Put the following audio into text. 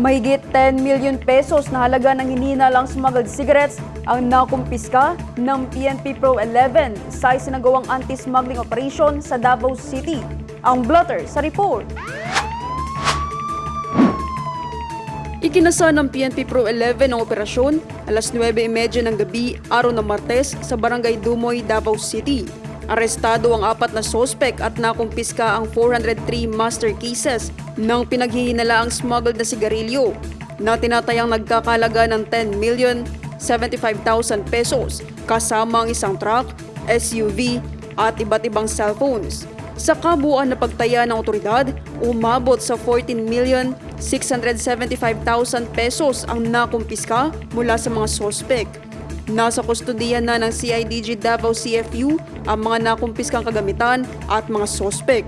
Mahigit 10 million pesos na halaga ng hinihinalang smuggled cigarettes ang nakumpiska ng PNP Pro 11 sa isinagawang anti-smuggling operation sa Davao City. Ang blotter sa report. Ikinasa ng PNP Pro 11 ang operasyon alas 9.30 ng gabi araw ng Martes sa Barangay Dumoy, Davao City. Arestado ang apat na sospek at nakumpiska ang 403 master cases ng pinaghihinalaang smuggled na sigarilyo na tinatayang nagkakalaga ng 10 million 75,000 pesos kasama ang isang truck, SUV at iba't ibang cellphones. Sa kabuuan na pagtaya ng otoridad, umabot sa 14 million 675,000 pesos ang nakumpiska mula sa mga sospek. Nasa kustodiyan na ng CIDG Davao CFU ang mga nakumpiskang kagamitan at mga sospek.